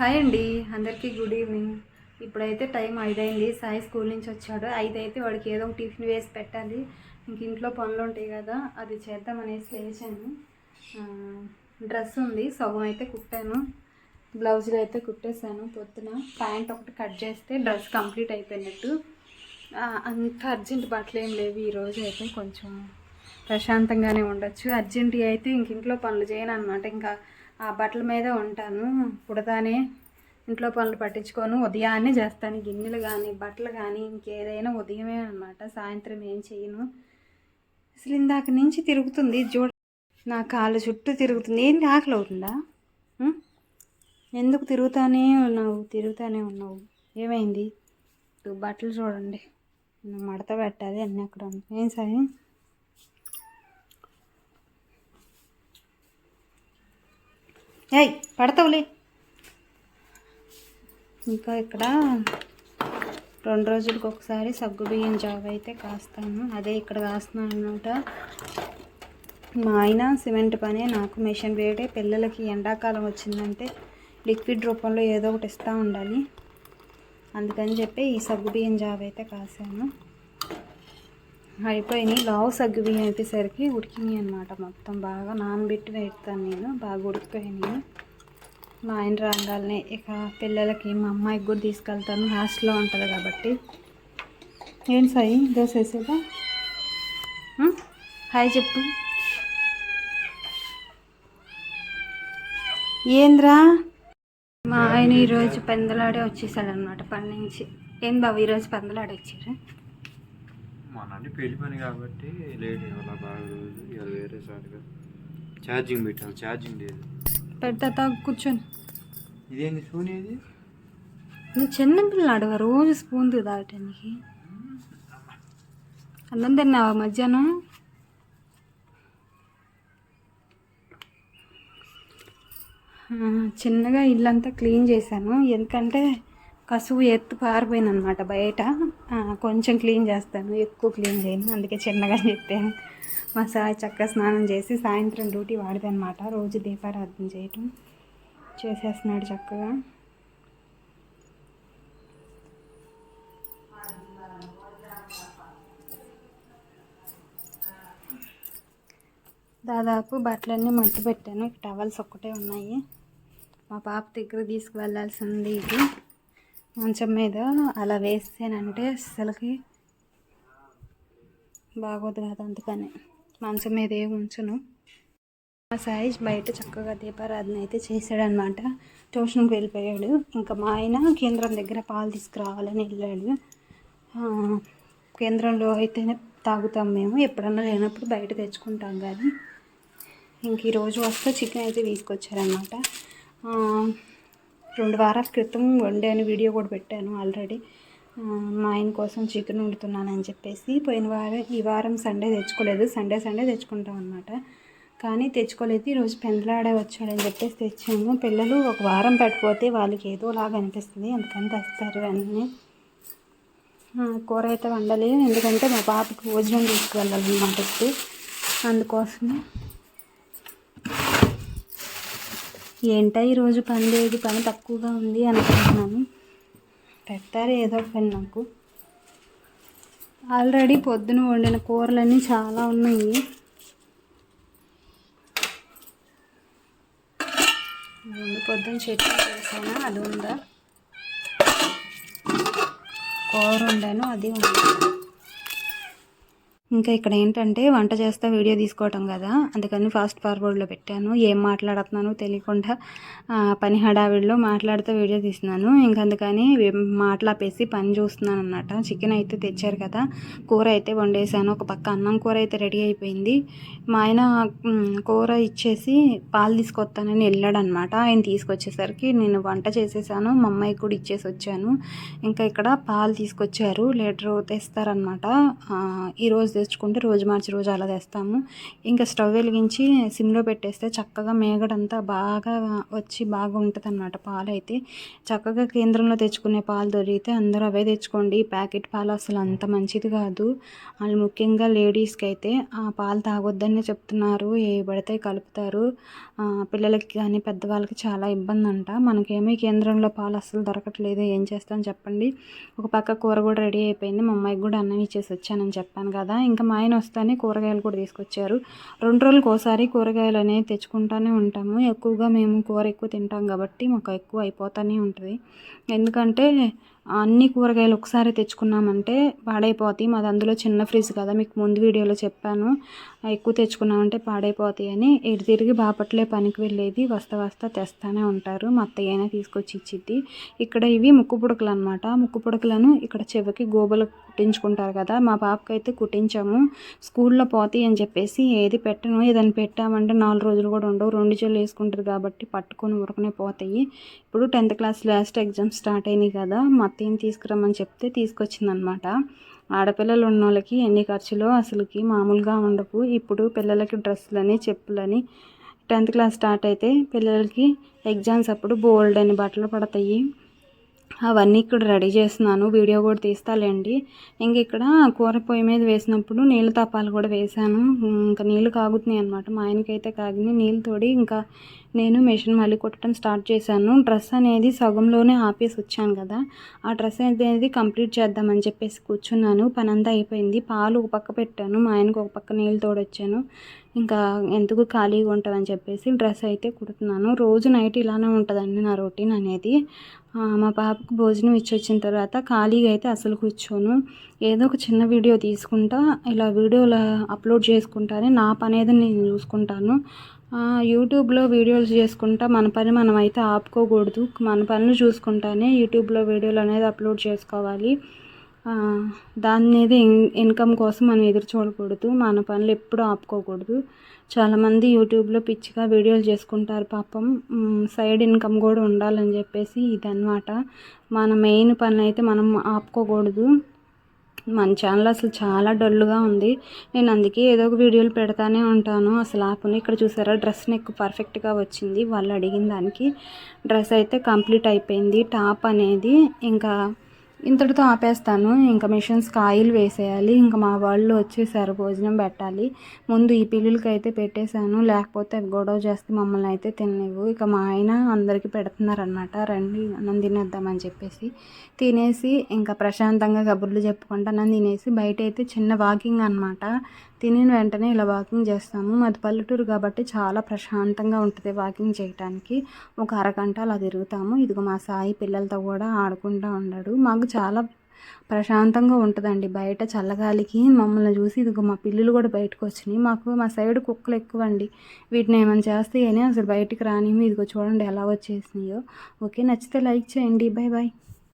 Hi అండి అందరికీ good evening. ఇప్పుడైతే టైం ఐదైంది సాయి స్కూల్ నుంచి వచ్చాడు. ఐదు అయితే వాడికి ఏదో ఒక టిఫిన్ వేసి పెట్టాలి. ఇంక ఇంట్లో పనులు ఉంటాయి కదా అది చేద్దామనేసి లేచాను. డ్రెస్ ఉంది సగం అయితే కుట్టాను. బ్లౌజులు అయితే కుట్టేశాను పొద్దున. ప్యాంట్ ఒకటి కట్ చేస్తే డ్రెస్ కంప్లీట్ అయిపోయినట్టు. అంత అర్జెంట్ బట్టలు ఏం లేవు. ఈరోజు అయితే కొంచెం ప్రశాంతంగానే ఉండొచ్చు. అర్జెంట్ అయితే ఇంక ఇంట్లో పనులు చేయను అనమాట ఇంకా ఆ బట్టల మీదే ఉంటాను. పుడతానే ఇంట్లో పనులు పట్టించుకోను. ఉదయాన్నే చేస్తాను. గిన్నెలు కానీ బట్టలు కానీ ఇంకేదైనా ఉదయమే అనమాట సాయంత్రం ఏం చేయను. అసలు ఇందాక నుంచి తిరుగుతుంది. చూడ నా కాళ్ళ చుట్టూ తిరుగుతుంది. ఏంటి ఆకలి అవుతుందా ఎందుకు తిరుగుతానే ఉన్నావు? తిరుగుతానే ఉన్నావు. ఏమైంది? బట్టలు చూడండి. మడత పెట్టాలి అన్నీ అక్కడ ఏం సరే ఏయ్ పడతావులే. ఇంకా ఇక్కడ రెండు రోజులకు ఒకసారి సగ్గు బియ్యం జావ అయితే కాస్తాను. అదే ఇక్కడ కాస్తున్నాను అనమాట మా ఆయన సిమెంట్ పనే నాకు మిషన్ వేడే పిల్లలకి ఎండాకాలం వచ్చిందంటే లిక్విడ్ రూపంలో ఏదో ఒకటి ఇస్తూ ఉండాలి. అందుకని చెప్పి ఈ సగ్గు బియ్యం జావ అయితే కాసాను అయిపోయినాయి. లావు సగ్గు బియ్యం అయిపోయేసరికి ఉడికినాయి అనమాట మొత్తం. బాగా నానబెట్టి పెడతాను నేను. బాగా ఉడికిపోయినాయి. మా ఆయన రాగానే ఇక పిల్లలకి మా అమ్మాయికి కూడా తీసుకెళ్తాను. హాస్టల్లో ఉంటుంది కాబట్టి. ఏం సాయి? దోశ వేసేదా? హాయ్ చెప్పు. ఏంద్రా? మా ఆయన ఈరోజు పెందలాడే వచ్చేసాడు అనమాట పని నుంచి. ఏం బాబు ఈరోజు పెందలాడే వచ్చారు? మా నాన్న పెళ్ళి పని కాబట్టి లేట్ ఇవాళ బాగా రోజు ఇవాళ వేరే సాటుగా ఛార్జింగ్ పెట్టాలి ఛార్జింగ్ లేదు. పెడతా తాగు కూర్చొని. ఇదేంటి ఫోన్ ఏది నువ్వు చిన్న పిల్లాడు రోజు స్పూన్ తాగటానికి అన్నం తిన్నావా మధ్యాహ్నం? చిన్నగా ఇల్లంతా క్లీన్ చేశాను. ఎందుకంటే కసువు ఎత్తు పారిపోయింది అనమాట బయట. కొంచెం క్లీన్ చేస్తాను ఎక్కువ క్లీన్ చేయను అందుకే చిన్నగా చెప్పాను. మా సాయి చక్కగా స్నానం చేసి సాయంత్రం డ్యూటీ వాడిదనమాట రోజు దీపారాధన చేయటం. చేసేస్తున్నాడు చక్కగా. దాదాపు బట్టలన్నీ మట్టి పెట్టాను టవల్స్ ఒక్కటే ఉన్నాయి. మా పాప దగ్గర తీసుకువెళ్ళాల్సింది ఇది. మంచం మీద అలా వేస్తేనంటే అస్సలకి బాగోదు కదా అందుకని మంచం మీద ఏ ఉంచును. మా సాయి బయట చక్కగా దీపారాధన అయితే చేశాడనమాట. ట్యూషన్కి వెళ్ళిపోయాడు. ఇంకా మా ఆయన కేంద్రం దగ్గర పాలు తీసుకురావాలని వెళ్ళాడు. కేంద్రంలో అయితే తాగుతాం మేము. ఎప్పుడన్నా లేనప్పుడు బయట తెచ్చుకుంటాం కానీ ఇంక ఈరోజు వస్తే చికెన్ అయితే తీసుకొచ్చారనమాట. రెండు వారాల క్రితం వండాను వీడియో కూడా పెట్టాను ఆల్రెడీ. మా ఆయన కోసం చికెన్ వండుతున్నానని చెప్పేసి పోయిన వారం ఈ వారం సండే తెచ్చుకోలేదు. సండే సండే తెచ్చుకుంటాం అనమాట కానీ తెచ్చుకోలేదు. ఈరోజు పెందలాడే వచ్చాడని చెప్పేసి తెచ్చాము. పిల్లలు ఒక వారం పెట్టకపోతే వాళ్ళకి ఏదో లాగా అనిపిస్తుంది. అందుకని తెస్తారు వెంటనే. కూర అయితే వండలేదు. ఎందుకంటే మా పాపకి భోజనం తీసుకువెళ్ళాలన్నమాట అందుకోసమే ఏంటో ఈరోజు పని లేదు పని తక్కువగా ఉంది అనుకుంటున్నాను. పెట్టారు ఏదో ఒక పని నాకు. ఆల్రెడీ పొద్దున వండిన కూరలన్నీ చాలా ఉన్నాయి. ముందు పొద్దున చట్నీ చేశాను? అది ఉందా? కూర వండాను అది ఉంది. ఇంకా ఇక్కడ ఏంటంటే వంట చేస్తే వీడియో తీసుకోవటం కదా అందుకని ఫాస్ట్ ఫార్వర్డ్లో పెట్టాను. ఏం మాట్లాడుతున్నానో తెలియకుండా పని హడావిడిలో మాట్లాడుతూ వీడియో తీసినాను ఇంకా అందుకని మాట్లాపేసి పని చూస్తున్నాను అనమాట చికెన్ అయితే తెచ్చారు కదా కూర అయితే వండేసాను. ఒక పక్క అన్నం కూర అయితే రెడీ అయిపోయింది. మా ఆయన కూర ఇచ్చేసి పాలు తీసుకొస్తానని వెళ్ళాడు అనమాట ఆయన తీసుకొచ్చేసరికి నేను వంట చేసేసాను. మా అమ్మాయికి కూడా ఇచ్చేసి వచ్చాను. ఇంకా ఇక్కడ పాలు తీసుకొచ్చారు. లీటర్ తెస్తారనమాట ఈరోజు తెచ్చుకుంటే రోజు మార్చి రోజు అలా తెస్తాము. ఇంకా స్టవ్ వెలిగించి సిమ్లో పెట్టేస్తే చక్కగా మేగడంతా బాగా వచ్చి బాగా ఉంటుంది అనమాట పాలు అయితే చక్కగా కేంద్రంలో తెచ్చుకునే పాలు దొరికితే అందరూ అవే తెచ్చుకోండి. ప్యాకెట్ పాలు అసలు అంత మంచిది కాదు. వాళ్ళు ముఖ్యంగా లేడీస్కి అయితే ఆ పాలు తాగొద్దని చెప్తున్నారు. ఏ పడితే కలుపుతారు. పిల్లలకి కానీ పెద్దవాళ్ళకి చాలా ఇబ్బంది అంట మనకేమీ కేంద్రంలో పాలు అస్సలు దొరకట్లేదు. ఏం చేస్తాం చెప్పండి. ఒక పక్క కూర కూడా రెడీ అయిపోయింది. మా అమ్మాయికి కూడా అన్నం ఇచ్చేసి వచ్చానని చెప్పాను కదా. ఇంకా మా ఆయన వస్తానే కూరగాయలు కూడా తీసుకొచ్చారు. రెండు రోజులకు ఒకసారి కూరగాయలు అనేవి తెచ్చుకుంటానే ఉంటాము. ఎక్కువగా మేము కూర ఎక్కువ తింటాం కాబట్టి మాకు ఎక్కువ అయిపోతూనే ఉంటుంది. ఎందుకంటే అన్ని కూరగాయలు ఒకసారి తెచ్చుకున్నామంటే పాడైపోతాయి. మాది అందులో చిన్న ఫ్రిడ్జ్ కదా మీకు ముందు వీడియోలో చెప్పాను. ఎక్కువ తెచ్చుకున్నామంటే పాడైపోతాయి అని. ఎటు తిరిగి బాపట్లే పనికి వెళ్ళేది. వస్తా వస్తా తెస్తానే ఉంటారు. మా అత్తయ్య అయినా తీసుకొచ్చి ఇచ్చిద్ది. ఇక్కడ ఇవి ముక్కు పుడకలు అనమాట ముక్కు పుడకలను ఇక్కడ చెవికి గోబలు కుట్టించుకుంటారు కదా మా పాపకి అయితే కుట్టించాము. స్కూల్లో పోతాయి అని చెప్పేసి ఏది పెట్టను. ఏదైనా పెట్టామంటే నాలుగు రోజులు కూడా ఉండవు. రెండు చెల్లు వేసుకుంటారు కాబట్టి పట్టుకొని ఉరకనే పోతాయి. ఇప్పుడు tenth class last exam start అయినాయి కదా మా అత్తయ్యని తీసుకురమ్మని చెప్తే తీసుకొచ్చిందనమాట. ఆడపిల్లలు ఉన్న వాళ్ళకి ఎన్ని ఖర్చులు అసలుకి మామూలుగా ఉండవు. ఇప్పుడు పిల్లలకి డ్రెస్సులని చెప్పులని టెన్త్ క్లాస్ స్టార్ట్ అయితే పిల్లలకి ఎగ్జామ్స్ అప్పుడు బోల్డ్ అని బట్టలు పడతాయి. అవన్నీ ఇక్కడ రెడీ చేస్తున్నాను. వీడియో కూడా తీస్తాలేండి. ఇంక ఇక్కడ కూర పొయ్యి మీద వేసినప్పుడు నీళ్ళు తప్పాలు కూడా వేసాను ఇంకా నీళ్ళు కాగుతున్నాయి అనమాట మా ఆయనకైతే కాగిని నీళ్ళు తోడి ఇంకా నేను మెషిన్ మళ్ళీ కుట్టడం స్టార్ట్ చేశాను. డ్రెస్ అనేది సగంలోనే ఆపేసి వచ్చాను కదా. ఆ డ్రెస్ అనేది కంప్లీట్ చేద్దామని చెప్పేసి కూర్చున్నాను. పని అంతా అయిపోయింది. పాలు ఒక పక్క పెట్టాను. మా ఆయనకు ఒక పక్క నీళ్ళు తోడొచ్చాను. ఇంకా ఎందుకు ఖాళీగా ఉంటుందని చెప్పేసి డ్రెస్ అయితే కుడుతున్నాను. రోజు నైట్ ఇలానే ఉంటుందండి నా రొటీన్ అనేది. మా పాపకు భోజనం ఇచ్చి వచ్చిన తర్వాత ఖాళీగా అయితే అసలు కూర్చోను. ఏదో ఒక చిన్న వీడియో తీసుకుంటా ఇలా వీడియోలు అప్లోడ్ చేసుకుంటానే నా పని ఏదో నేను చూసుకుంటాను. యూట్యూబ్లో వీడియోలు చేసుకుంటా మన పని మనం అయితే ఆపుకోకూడదు. మన పనులు చూసుకుంటానే యూట్యూబ్లో వీడియోలు అనేది అప్లోడ్ చేసుకోవాలి. దాని మీద ఇన్- ఇన్కమ్ కోసం మనం ఎదురు చూడకూడదు మన పనులు ఎప్పుడూ ఆపుకోకూడదు. చాలామంది యూట్యూబ్లో పిచ్చిగా వీడియోలు చేసుకుంటారు పాపం. సైడ్ ఇన్కమ్ కూడా ఉండాలని చెప్పేసి ఇదన్నమాట. మన మెయిన్ పని అయితే మనం ఆపుకోకూడదు. మన ఛానల్ అసలు చాలా డల్గా ఉంది. నేను అందుకే ఏదో ఒక వీడియోలు పెడతానే ఉంటాను. అసలు ఆపను. ఇక్కడ చూసారా? డ్రెస్ నెక్ పర్ఫెక్ట్గా వచ్చింది. వాళ్ళు అడిగిన దానికి డ్రెస్ అయితే కంప్లీట్ అయిపోయింది. టాప్ అనేది ఇంకా ఇంతటితో ఆపేస్తాను. ఇంకా మిషన్స్కి ఆయిల్ వేసేయాలి. ఇంకా మా వాళ్ళు వచ్చేసారు భోజనం పెట్టాలి. ముందు ఈ పిల్లులకి అయితే పెట్టేశాను. లేకపోతే అవి గొడవ చేస్తే మమ్మల్ని అయితే తినలేవు ఇక మా ఆయన అందరికీ పెడుతున్నారనమాట రండి అన్నం తినేద్దామని చెప్పేసి తినేసి ఇంకా ప్రశాంతంగా కబుర్లు చెప్పుకుంటా అన్నం తినేసి బయట అయితే చిన్న వాకింగ్ అనమాట తినిన వెంటనే ఇలా వాకింగ్ చేస్తాము. మాది పల్లెటూరు కాబట్టి చాలా ప్రశాంతంగా ఉంటుంది వాకింగ్ చేయడానికి ఒక అరగంట అలా తిరుగుతాము. ఇదిగో మా సాయి పిల్లలతో కూడా ఆడుకుంటూ ఉన్నాడు మాకు చాలా ప్రశాంతంగా ఉంటుందండి. బయట చల్లగాలికి మమ్మల్ని చూసి ఇదిగో మా పిల్లులు కూడా బయటకు వచ్చినాయి. మాకు మా సైడ్ కుక్కలు ఎక్కువ అండి వీటిని ఏమైనా చేస్తే కానీ అసలు బయటికి రానివి. ఇదిగో చూడండి ఎలా వచ్చేసినాయో. ఓకే నచ్చితే లైక్ చేయండి. Bye bye